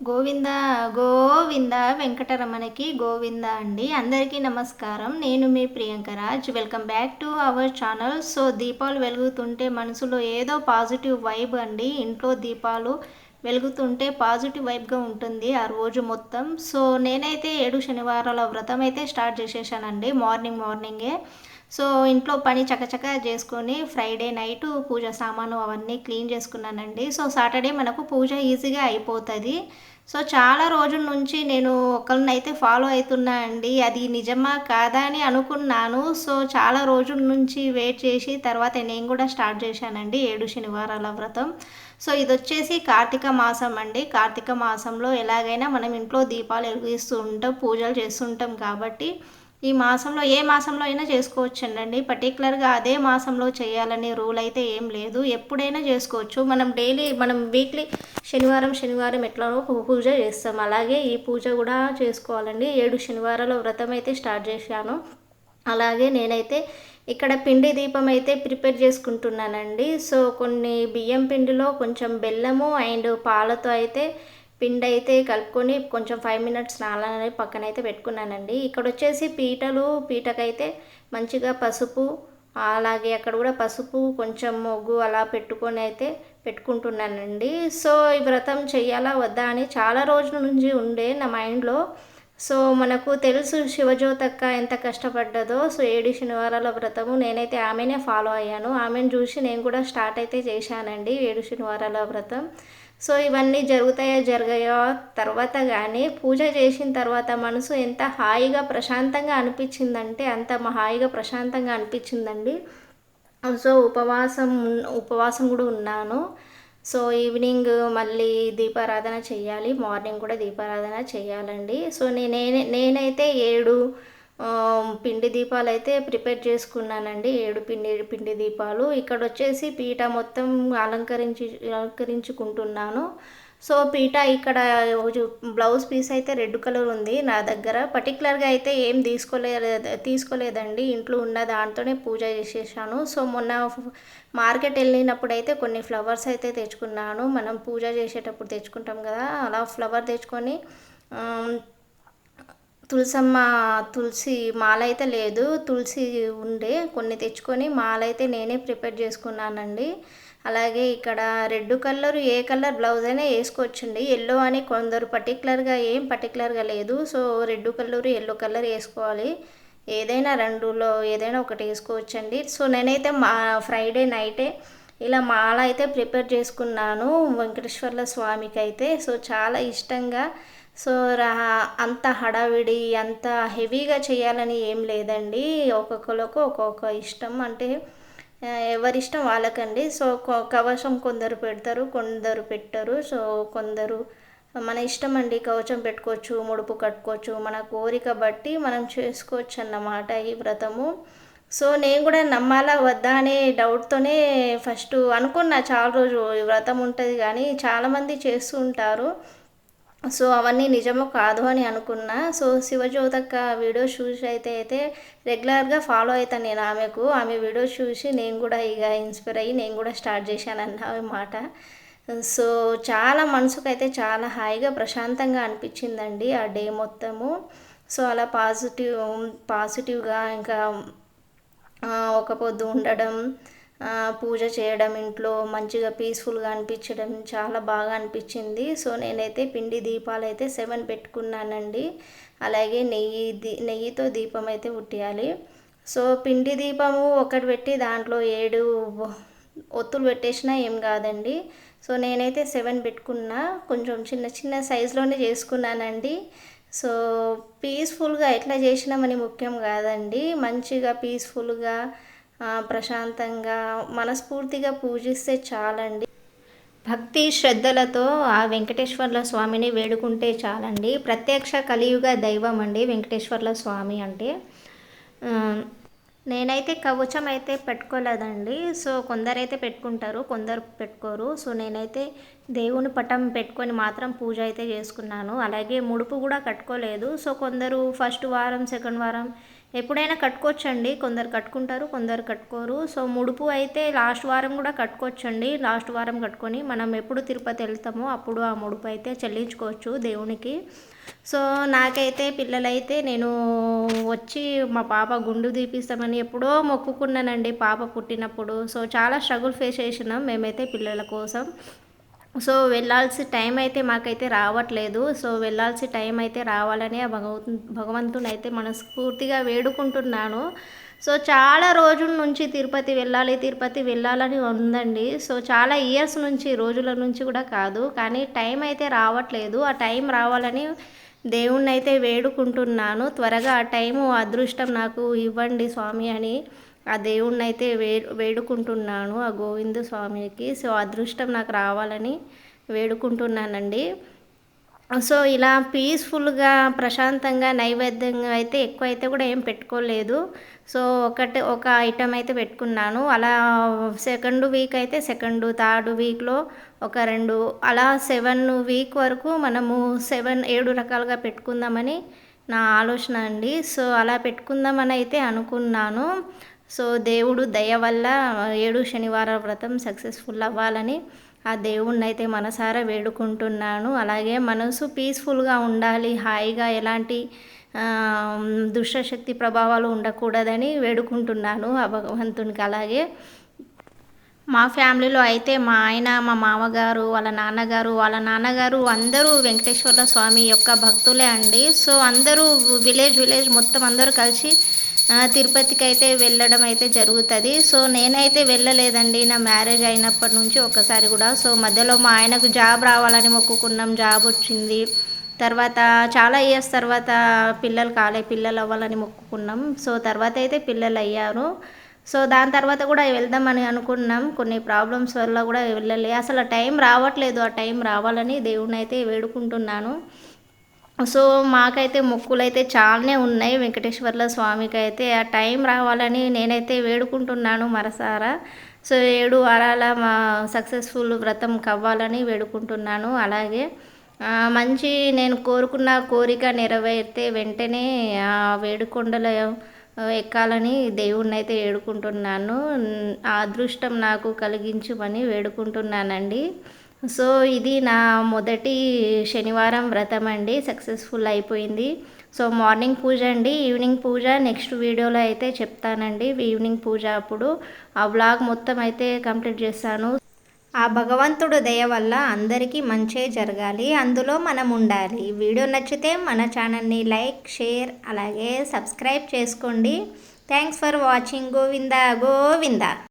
గోవింద గోవింద వెంకటరమణకి గోవింద అండి. అందరికీ నమస్కారం. నేను మీ Priyanka Raj. Welcome back to our channel so దీపాలు వెలుగుతుంటే మనసులో ఏదో పాజిటివ్ వైబ్ అండి. ఇంట్లో దీపాలు వెలుగుతుంటే పాజిటివ్ వైబ్గా ఉంటుంది ఆ రోజు మొత్తం. సో నేనైతే ఏడు శనివారాల వ్రతం అయితే స్టార్ట్ చేసేసానండి. మార్నింగ్ మార్నింగే సో ఇంట్లో పని చకచక చేసుకొని ఫ్రైడే నైట్ పూజ సామాను అవన్నీ క్లీన్ చేసుకున్నానండి. సో సాటర్డే మనకు పూజ ఈజీగా అయిపోతుంది. సో చాలా రోజుల నుంచి నేను ఒకరిని అయితే ఫాలో అవుతున్నా అండి. అది నిజమా కాదా అని అనుకున్నాను. సో చాలా రోజుల నుంచి వెయిట్ చేసి తర్వాత నేను కూడా స్టార్ట్ చేశానండి ఏడు శనివారాల వ్రతం. సో ఇది వచ్చేసి కార్తీక మాసం అండి. కార్తీక మాసంలో ఎలాగైనా మనం ఇంట్లో దీపాలు వెలిగిస్తూ ఉంటాం పూజలు చేస్తుంటాం కాబట్టి ఈ మాసంలో ఏ మాసంలో అయినా చేసుకోవచ్చండి. పర్టికులర్గా అదే మాసంలో చేయాలనే రూల్ అయితే ఏం లేదు. ఎప్పుడైనా చేసుకోవచ్చు. మనం డైలీ మనం వీక్లీ శనివారం శనివారం ఎట్లానో పూజ చేస్తాం. అలాగే ఈ పూజ కూడా చేసుకోవాలండి. ఏడు శనివారాల వ్రతం అయితే స్టార్ట్ చేశాను. అలాగే నేనైతే ఇక్కడ పిండి దీపం అయితే ప్రిపేర్ చేసుకుంటున్నానండి. సో కొన్ని బియ్యం పిండిలో కొంచెం బెల్లము అండ్ పాలతో అయితే పిండి అయితే కలుపుకొని కొంచెం ఫైవ్ మినిట్స్ నాలని పక్కన అయితే పెట్టుకున్నానండి. ఇక్కడ వచ్చేసి పీటలు పీటకైతే మంచిగా పసుపు అలాగే అక్కడ కూడా పసుపు కొంచెం మొగ్గు అలా పెట్టుకొని అయితే పెట్టుకుంటున్నానండి. సో ఈ వ్రతం చేయాలా వద్దా అని చాలా రోజుల నుంచి ఉండే నా మైండ్లో. సో మనకు తెలుసు శివజ్యోతక్క ఎంత కష్టపడ్డదో సో ఏడు శనివారాల వ్రతము నేనైతే ఆమెనే ఫాలో అయ్యాను. ఆమెను చూసి నేను కూడా స్టార్ట్ అయితే చేశానండి ఏడు శనివారాల వ్రతం. సో ఇవన్నీ జరుగుతాయో జరగాయో తర్వాత కానీ పూజ చేసిన తర్వాత మనసు ఎంత హాయిగా ప్రశాంతంగా అనిపించిందంటే అంత హాయిగా ప్రశాంతంగా అనిపించిందండి. సో ఉపవాసం ఉపవాసం కూడా ఉన్నాను. సో ఈవినింగ్ మళ్ళీ దీపారాధన చేయాలి. మార్నింగ్ కూడా దీపారాధన చేయాలండి. సో నేనే నేనైతే ఏడు పిండి దీపాలు అయితే ప్రిపేర్ చేసుకున్నానండి. ఏడు పిండి పిండి దీపాలు. ఇక్కడ వచ్చేసి పీట మొత్తం అలంకరించి అలంకరించుకుంటున్నాను. సో పీట ఇక్కడ బ్లౌజ్ పీస్ అయితే రెడ్ కలర్ ఉంది నా దగ్గర. పర్టికులర్గా అయితే ఏం తీసుకోలేదు తీసుకోలేదండి. ఇంట్లో ఉన్న దాంతోనే పూజ చేసేసాను. సో మొన్న మార్కెట్ వెళ్ళినప్పుడు అయితే కొన్ని ఫ్లవర్స్ అయితే తెచ్చుకున్నాను. మనం పూజ చేసేటప్పుడు తెచ్చుకుంటాం కదా అలా ఫ్లవర్ తెచ్చుకొని తులసమ్మ తులసి మాల అయితే లేదు. తులసి ఉండే కొన్ని తెచ్చుకొని మాల అయితే నేనే ప్రిపేర్ చేసుకున్నానండి. అలాగే ఇక్కడ రెడ్ కలర్ ఏ కలర్ బ్లౌజ్ అయినా వేసుకోవచ్చండి. ఎల్లో అని కొందరు పర్టికులర్గా ఏం పర్టికులర్గా లేదు. So red colour yellow colour వేసుకోవాలి. ఏదైనా రెండులో ఏదైనా ఒకటి వేసుకోవచ్చండి. సో నేనైతే మా ఫ్రైడే నైటే ఇలా మాల అయితే ప్రిపేర్ చేసుకున్నాను. వెంకటేశ్వర్ల స్వామికి అయితే సో చాలా ఇష్టంగా సో రా అంత హడావిడి అంత హెవీగా చేయాలని ఏం లేదండి. ఒక్కొక్కరికి ఒక్కొక్క ఇష్టం. అంటే ఎవరిష్టం వాళ్ళకండి. సో కవచం కొందరు పెడతారు కొందరు పెట్టరు. సో కొందరు మన ఇష్టం అండి కవచం పెట్టుకోవచ్చు ముడుపు కట్టుకోవచ్చు. మన కోరిక బట్టి మనం చేసుకోవచ్చు అన్నమాట ఈ వ్రతము. సో నేను కూడా నమ్మాలా వద్దా అనే డౌట్తోనే ఫస్ట్ అనుకున్నా. చాలా రోజు వ్రతం ఉంటుంది కానీ చాలామంది చేస్తూ ఉంటారు. సో అవన్నీ నిజమో కాదు అని అనుకున్నా. సో శివజ్యోతక్క వీడియో చూసి అయితే అయితే రెగ్యులర్గా ఫాలో అవుతాను నేను ఆమెకు. ఆమె వీడియో చూసి నేను కూడా ఇక ఇన్స్పైర్ అయ్యి నేను కూడా స్టార్ట్ చేశాను అన్నమాట సో చాలా మనసుకు అయితే చాలా హాయిగా ప్రశాంతంగా అనిపించిందండి ఆ డే మొత్తము. సో అలా పాజిటివ్ పాజిటివ్గా ఇంకా ఒక పొద్దు ఉండడం పూజ చేయడం ఇంట్లో మంచిగా పీస్ఫుల్గా అనిపించడం చాలా బాగా అనిపించింది. సో నేనైతే పిండి దీపాలు అయితే సెవెన్ పెట్టుకున్నానండి. అలాగే నెయ్యి దీ నెయ్యితో దీపం అయితే ఉట్టియాలి. సో పిండి దీపము ఒకటి పెట్టి దాంట్లో ఏడు ఒత్తులు పెట్టేసినా ఏం కాదండి. సో నేనైతే సెవెన్ పెట్టుకున్నా. కొంచెం చిన్న చిన్న సైజులోనే చేసుకున్నానండి. సో పీస్ఫుల్గా ఎట్లా చేసినామని ముఖ్యం కాదండి. మంచిగా పీస్ఫుల్గా ప్రశాంతంగా మనస్ఫూర్తిగా పూజిస్తే చాలండి. భక్తి శ్రద్ధలతో ఆ వెంకటేశ్వర్ల స్వామిని వేడుకుంటే చాలండి. ప్రత్యక్ష కలియుగ దైవం అండి వెంకటేశ్వర్ల స్వామి అంటే. నేనైతే కవచం అయితే పెట్టుకోలేదండి. సో కొందరైతే పెట్టుకుంటారు కొందరు పెట్టుకోరు. సో నేనైతే దేవుని పటం పెట్టుకొని మాత్రం పూజ అయితే చేసుకున్నాను. అలాగే ముడుపు కూడా కట్టుకోలేదు. సో కొందరు ఫస్ట్ వారం సెకండ్ వారం ఎప్పుడైనా కట్టుకోవచ్చండి. కొందరు కట్టుకుంటారు కొందరు కట్టుకోరు. సో ముడుపు అయితే లాస్ట్ వారం కూడా కట్టుకోవచ్చండి. లాస్ట్ వారం కట్టుకొని మనం ఎప్పుడు తిరుపతి వెళ్తామో అప్పుడు ఆ ముడుపు అయితే చెల్లించుకోవచ్చు దేవునికి. సో నాకైతే పిల్లలైతే నేను వచ్చి మా పాప గుండు తీపిస్తామని ఎప్పుడో మొక్కుకున్నానండి పాప పుట్టినప్పుడు. సో చాలా స్ట్రగుల్ ఫేస్ చేసినాం మేమైతే పిల్లల కోసం. సో వెళ్ళాల్సి టైం అయితే మాకైతే రావట్లేదు. సో వెళ్ళాల్సి టైం అయితే రావాలని ఆ భగవ భగవంతుని అయితే మనస్ఫూర్తిగా వేడుకుంటున్నాను. సో చాలా రోజుల నుంచి తిరుపతి వెళ్ళాలి తిరుపతి వెళ్ళాలని ఉందండి. సో చాలా ఇయర్స్ నుంచి రోజుల నుంచి కూడా కాదు. కానీ టైం అయితే రావట్లేదు. ఆ టైం రావాలని దేవుణ్ణి అయితే వేడుకుంటున్నాను. త్వరగా ఆ టైము అదృష్టం నాకు ఇవ్వండి స్వామి అని. ఆ దేవుణ్ణి అయితే వే వేడుకుంటున్నాను. ఆ గోవింద స్వామికి సో అదృష్టం నాకు రావాలని వేడుకుంటున్నానండి. సో ఇలా పీస్ఫుల్గా ప్రశాంతంగా నైవేద్యంగా అయితే ఎక్కువ అయితే కూడా ఏం పెట్టుకోలేదు. సో ఒకటి ఒక ఐటమ్ అయితే పెట్టుకున్నాను. అలా సెకండ్ వీక్ అయితే సెకండ్ థర్డ్ వీక్లో ఒక రెండు అలా సెవెన్ వీక్ వరకు మనము సెవెన్ ఏడు రకాలుగా పెట్టుకుందామని నా ఆలోచన అండి. సో అలా పెట్టుకుందామని అయితే అనుకున్నాను. సో దేవుడు దయ వల్ల ఏడు శనివార వ్రతం సక్సెస్ఫుల్ అవ్వాలని ఆ దేవుణ్ణి అయితే మనసారా వేడుకుంటున్నాను. అలాగే మనసు పీస్ఫుల్గా ఉండాలి హాయిగా ఎలాంటి దుష్టశక్తి ప్రభావాలు ఉండకూడదని వేడుకుంటున్నాను ఆ భగవంతునికి. అలాగే మా ఫ్యామిలీలో అయితే మా ఆయన మా మామగారు వాళ్ళ నాన్నగారు వాళ్ళ నాన్నగారు అందరూ వెంకటేశ్వర స్వామి యొక్క భక్తులే అండి. సో అందరూ విలేజ్ విలేజ్ మొత్తం అందరూ కలిసి తిరుపతికి అయితే వెళ్ళడం అయితే జరుగుతుంది. సో నేనైతే వెళ్ళలేదండి. నా మ్యారేజ్ అయినప్పటి నుంచి ఒకసారి కూడా. సో మధ్యలో మా ఆయనకు జాబ్ రావాలని మొక్కుకున్నాం. జాబ్ వచ్చింది. తర్వాత చాలా ఇయర్స్ తర్వాత పిల్లలు కాలే పిల్లలు అవ్వాలని మొక్కుకున్నాం. సో తర్వాత అయితే పిల్లలు అయ్యారు. సో దాని తర్వాత కూడా వెళ్దామని అనుకున్నాం. కొన్ని ప్రాబ్లమ్స్ వల్ల కూడా వెళ్ళలే. అసలు టైం రావట్లేదు. ఆ టైం రావాలని దేవుణ్ణి అయితే వేడుకుంటున్నాను. సో మాకైతే మొక్కులు అయితే చాలానే ఉన్నాయి. వెంకటేశ్వర్ల స్వామికి అయితే ఆ టైం రావాలని నేనైతే వేడుకుంటున్నాను మరసారా సో ఏడు వారాల మా సక్సెస్ఫుల్ వ్రతం కవ్వాలని వేడుకుంటున్నాను. అలాగే మంచి నేను కోరుకున్న కోరిక నెరవేరితే వెంటనే ఆ వేడుకొండల ఎక్కాలని దేవుణ్ణి అయితే వేడుకుంటున్నాను. ఆ అదృష్టం నాకు కలిగించమని వేడుకుంటున్నానండి. సో ఇది నా మొదటి శనివారం వ్రతం అండి. సక్సెస్ఫుల్ అయిపోయింది. సో మార్నింగ్ పూజ అండి. ఈవినింగ్ పూజ నెక్స్ట్ వీడియోలో అయితే చెప్తానండి. ఈవినింగ్ పూజ అప్పుడు ఆ బ్లాగ్ మొత్తం అయితే కంప్లీట్ చేస్తాను. ఆ భగవంతుడు దయ వల్ల అందరికీ మంచే జరగాలి. అందులో మనం ఉండాలి. వీడియో నచ్చితే మన ఛానల్ని లైక్ షేర్ అలాగే సబ్స్క్రైబ్ చేసుకోండి. Thanks for watching. Govinda Govinda.